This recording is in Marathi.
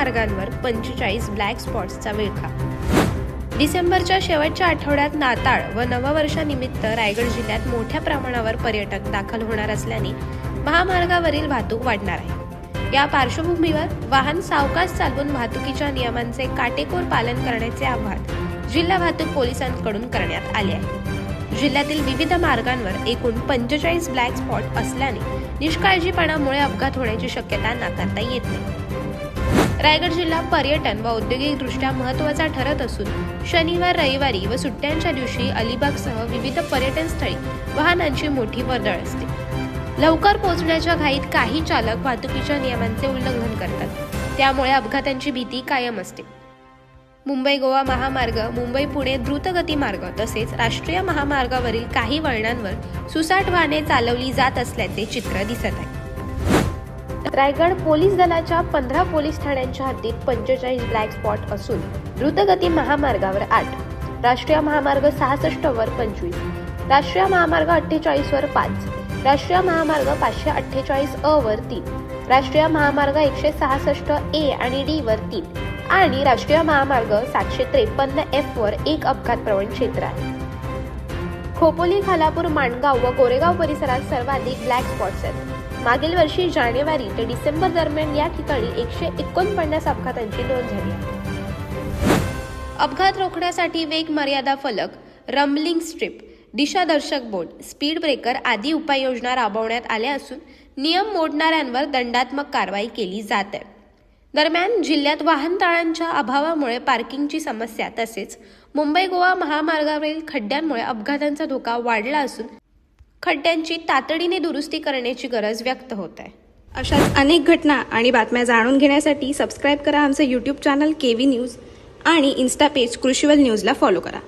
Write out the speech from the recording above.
मार्गांवर पंचेचाळीस ब्लॅक स्पॉट्सचा विळखा. डिसेंबरच्या शेवटच्या आठवड्यात नाताळ व नववर्षानिमित्त रायगड जिल्ह्यात मोठ्या प्रमाणावर पर्यटक दाखल होणार असल्याने महामार्गावरील वाहतूक वाढणार आहे. या पार्श्वभूमीवर वाहन सावकाश चालवून वाहतुकीच्या नियमांचे काटेकोर पालन करण्याचे आवाहन जिल्हा वाहतूक पोलिसांकडून करण्यात आले आहे. जिल्ह्यातील विविध मार्गांवर एकूण पंचेचाळीस ब्लॅक स्पॉट असल्याने निष्काळजीपणामुळे अपघात होण्याची शक्यता नाकारता येत नाही. रायगड जिल्हा पर्यटन व औद्योगिकदृष्ट्या महत्त्वाचा ठरत असून शनिवार रविवारी व सुट्ट्यांच्या दिवशी अलिबागसह विविध पर्यटन स्थळी वाहनांची मोठी वर्दळ असते. लवकर पोहोचण्याच्या घाईत काही चालक वाहतुकीच्या नियमांचे उल्लंघन करतात. त्यामुळे अपघातांची भीती कायम असते. मुंबई गोवा महामार्ग मुंबई पुणे द्रुतगती मार्ग तसेच राष्ट्रीय महामार्गावरील काही वळणांवर सुसाट वाहने चालवली जात असल्याचे चित्र दिसत आहे. रायगड पोलीस दलाच्या पंधरा पोलीस ठाण्यांच्या हद्दीत पंचेचाळीस ब्लॅक स्पॉट असून द्रुतगती महामार्गावर आठ. राष्ट्रीय महामार्ग सहासष्ट वर पंचवीस. राष्ट्रीय महामार्ग अठ्ठेचाळीस वर पाच. राष्ट्रीय महामार्ग पाचशे अठ्ठेचाळीस अ वर तीन. राष्ट्रीय महामार्ग एकशे सहासष्ट ए आणि डी वर तीन. आणि राष्ट्रीय महामार्ग सातशे त्रेपन्न एफ वर एक अपघात प्रवण क्षेत्र आहे. खोपोली खालापूर माणगाव व कोरेगाव परिसरात सर्वाधिक ब्लॅक स्पॉट्स आहेत. मागील वर्षी जानेवारी ते डिसेंबर दरम्यान या ठिकाणी एकशे एकोणपन्नास अपघातांची नोंद झाली. अपघात रोखण्यासाठी वेग मर्यादा फलक रमलिंग स्ट्रिप दिशादर्शक बोर्ड स्पीड ब्रेकर आदी उपाययोजना राबवण्यात आल्या असून नियम मोडणाऱ्यांवर दंडात्मक कारवाई केली जात आहे. दरम्यान जिल्ह्यात वाहनतळांच्या अभावामुळे पार्किंगची समस्या तसेच मुंबई गोवा महामार्गावरील खड्ड्यांमुळे अपघातांचा धोका वाढला असून खड्ड्यांची तातडीने दुरुस्ती करण्याची गरज व्यक्त होत आहे. अशाच अनेक घटना आणि बातम्या जाणून घेण्यासाठी सबस्क्राईब करा आमचं YouTube channel K V news आणि इन्स्टा पेज कृषीवल न्यूजला फॉलो करा.